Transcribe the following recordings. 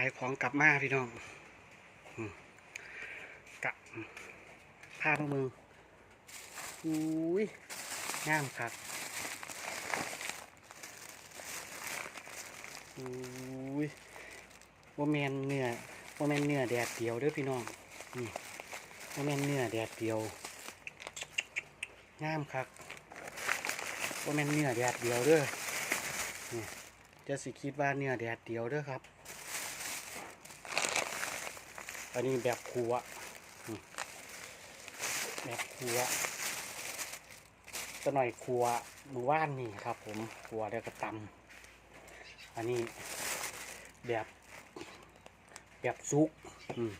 ายของกลับมาพี่น้องอืมกะผ้าพมึงอุ้ยงามครับอุ้ยว่าแมนเนื้อว่าแมนเนื้อแดดเดียวเด้อพี่น้องนี่ว่าแมนเนื้อแดดเดียวงามครับว่าแมนเนื้อแดดเดียวเด้อนี่จะสิคิดว่าเนื้อแดดเดียวเด้อครับ อันนี้แบบครัวอืมแบบครัวจะหน่อยครัวมือว่านนี่ครับ ผมครัวแล้วก็ตำอันนี้แบบแบบซุกอืม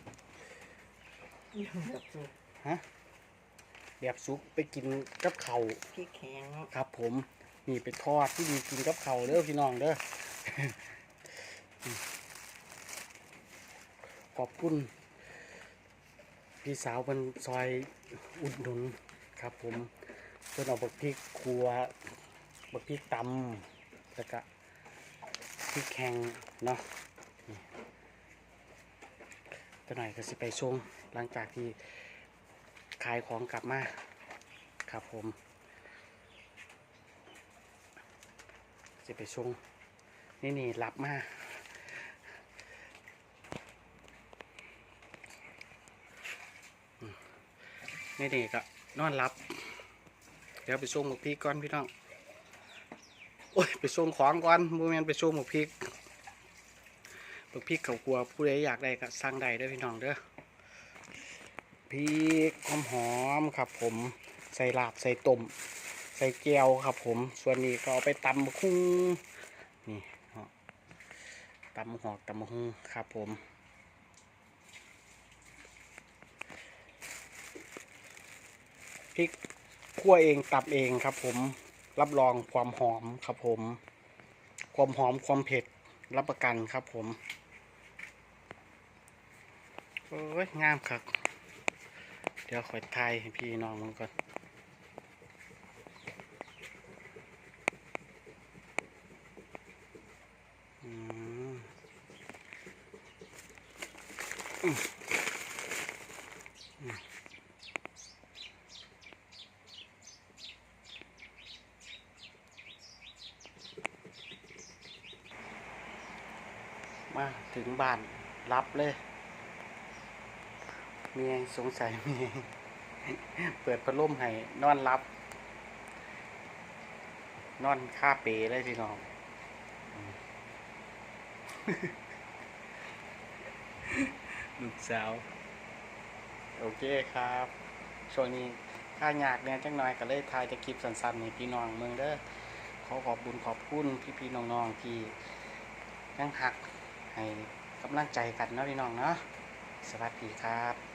กับสุกฮะแบบซุกไปกินกับเขาวพริกแห้งครับ ผมนี่ไปทอดที่ดีกินกับเขาวเด้อพี่น้องเด้อขอบคุณ พี่สาวเป็นซอยอุดหนุนครับผมเพิ่นเอาบักพริกครัวบักพริกตำแล้วก็พริกแข็งเนาะตัวหน่อยก็สิไปชงหลังจากที่ขายของกลับมาครับผมสิไปชงนี่นี่รับมา นี่นี่ก็นอนรับเดี๋ยวไปส่งหมกพริกก่อนพี่น้องโอ้ยไปส่งของก่อนมูแมนไปส่งหมกพริกหมกพริกเขากลัวผู้ใดอยากได้ก็สั่งได้เด้พี่น้องเด้อพริกหอมหอมครับ ผมใส่ลาบใส่ต้มใส่แก้วครับ ผม ส่วนนี้ก็เอาไปตำบักคุ้งนี่เนาะตำหอกตำบักคุ้งครับผม พริกคั่วเองตับเองครับ ผมรับรองความหอมครับผม ความหอมความเผ็ดรับประกันครับผมโอ้ยงามครับ เดี๋ยวขอทายให้พี่น้องมันก่อนอืมอืมอืม มาถึงบ้านรับเลยเมียสงสัยเมียเปิดพัดลมให้นอนรับ นอนค่าเปเลยพี่น้องลูกสาว โอเคครับ ช่วงนี้ถ้าอยากเนี่ยจังหน่อยก็เลยถ่ายจะคลิปสั้นๆให้พี่น้องเมืองเด้อขอขอบบุญขอบคุณพี่ๆน้องๆที่ยังหัก ให้กำลังใจกันเนาะพี่น้องเนาะสวัสดีครับ